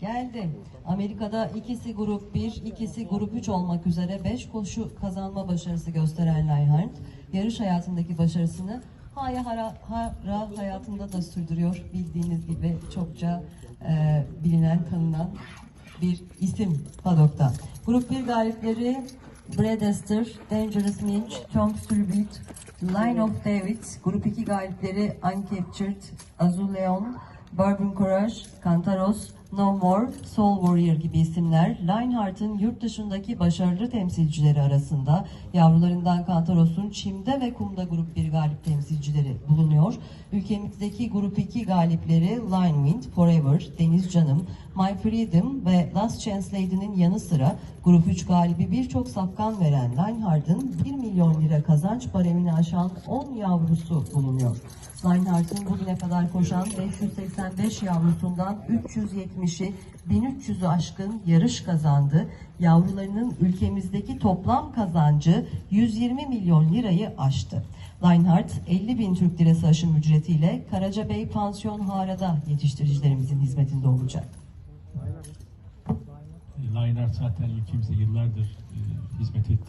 geldi. Amerika'da ikisi grup 1, ikisi grup 3 olmak üzere 5 koşu kazanma başarısı gösteren Leinhardt, yarış hayatındaki başarısını haya hara, hara hayatında da sürdürüyor. Bildiğiniz gibi çokça e, bilinen, tanınan bir isim padokta. Grup 1 galipleri Brad Esther, Dangerous Minch, Tom Stulbut, Line of David, Grup 2 galipleri Uncaptured, Azul Leon, Bourbon Courage, Kantaros, No More, Soul Warrior gibi isimler Lionheart'ın yurt dışındaki başarılı temsilcileri arasında yavrularından Kantaros'un çimde ve kumda grup 1 galip temsilcileri bulunuyor. Ülkemizdeki grup 2 galipleri Line Wind, Forever, Deniz Canım, My Freedom ve Last Chance Lady'nin yanı sıra grup 3 galibi birçok safkan veren Lionheart'ın 1 milyon lira kazanç baremini aşan 10 yavrusu bulunuyor. Lionheart'ın bugüne kadar koşan 585 yavrusundan 370'i 1300'ü aşkın yarış kazandı. Yavrularının ülkemizdeki toplam kazancı 120 milyon lirayı aştı. Lionheart 50 bin Türk lirası aşım ücretiyle Karacabey Pansiyon Hara'da yetiştiricilerimizin hizmetinde olacak. Lionheart zaten ülkemize yıllardır e, hizmet etti.